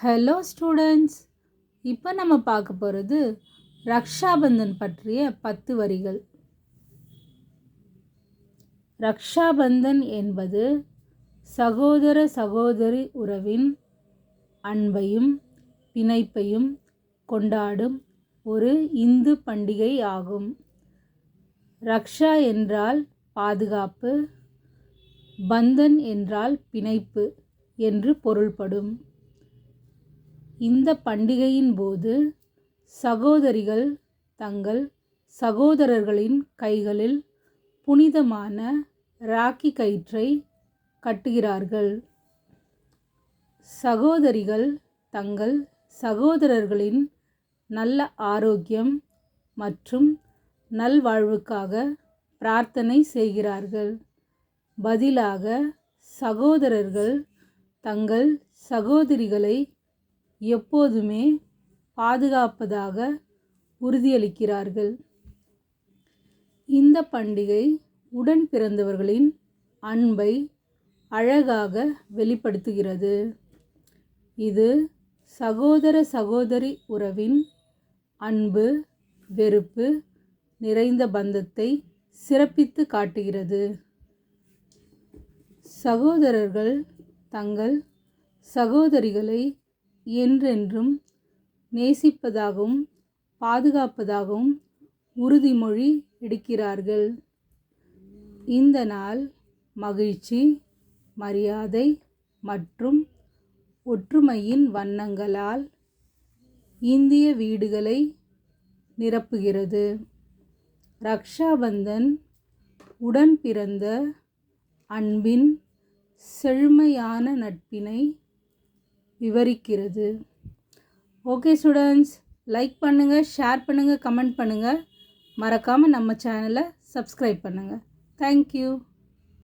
Hello students இப்போ நம்ம பார்க்க போகிறது ரக்ஷாபந்தன் பற்றிய பத்து வரிகள். ரக்ஷாபந்தன் என்பது சகோதர சகோதரி உறவின் அன்பையும் பிணைப்பையும் கொண்டாடும் ஒரு இந்து பண்டிகை ஆகும். ரக்ஷா என்றால் பாதுகாப்பு பந்தன் என்றால் பிணைப்பு என்று பொருள்படும். இந்த பண்டிகையின் போது சகோதரிகள் தங்கள் சகோதரர்களின் கைகளில் புனிதமான ராக்கி கயிற்றை கட்டுகிறார்கள். சகோதரிகள் தங்கள் சகோதரர்களின் நல்ல ஆரோக்கியம் மற்றும் நல்வாழ்வுக்காக பிரார்த்தனை செய்கிறார்கள். பதிலாக சகோதரர்கள் தங்கள் சகோதரிகளை எப்போதுமே பாதுகாப்பதாக உறுதியளிக்கிறார்கள். இந்த பண்டிகை உடன் பிறந்தவர்களின் அன்பை அழகாக வெளிப்படுத்துகிறது. இது சகோதர சகோதரி உறவின் அன்பு வெறுப்பு நிறைந்த பந்தத்தை சிறப்பித்து காட்டுகிறது. சகோதரர்கள் தங்கள் சகோதரிகளை என்றென்றும் நேசிப்பதாகவும் பாதுகாப்பதாகவும் உறுதிமொழி எடுக்கிறார்கள். இந்த நாள் மகிழ்ச்சி மரியாதை மற்றும் ஒற்றுமையின் வண்ணங்களால் இந்திய வீடுகளை நிரப்புகிறது. ரக்ஷாபந்தன் உடன் பிறந்த அன்பின் செழுமையான நட்பினை விவரிக்கிறது. ஓகே ஸ்டூடெண்ட்ஸ் லைக் பண்ணுங்கள் ஷேர் பண்ணுங்கள் கமெண்ட் பண்ணுங்கள் மறக்காமல் நம்ம சேனலை சப்ஸ்கிரைப் பண்ணுங்கள் தேங்க்யூ.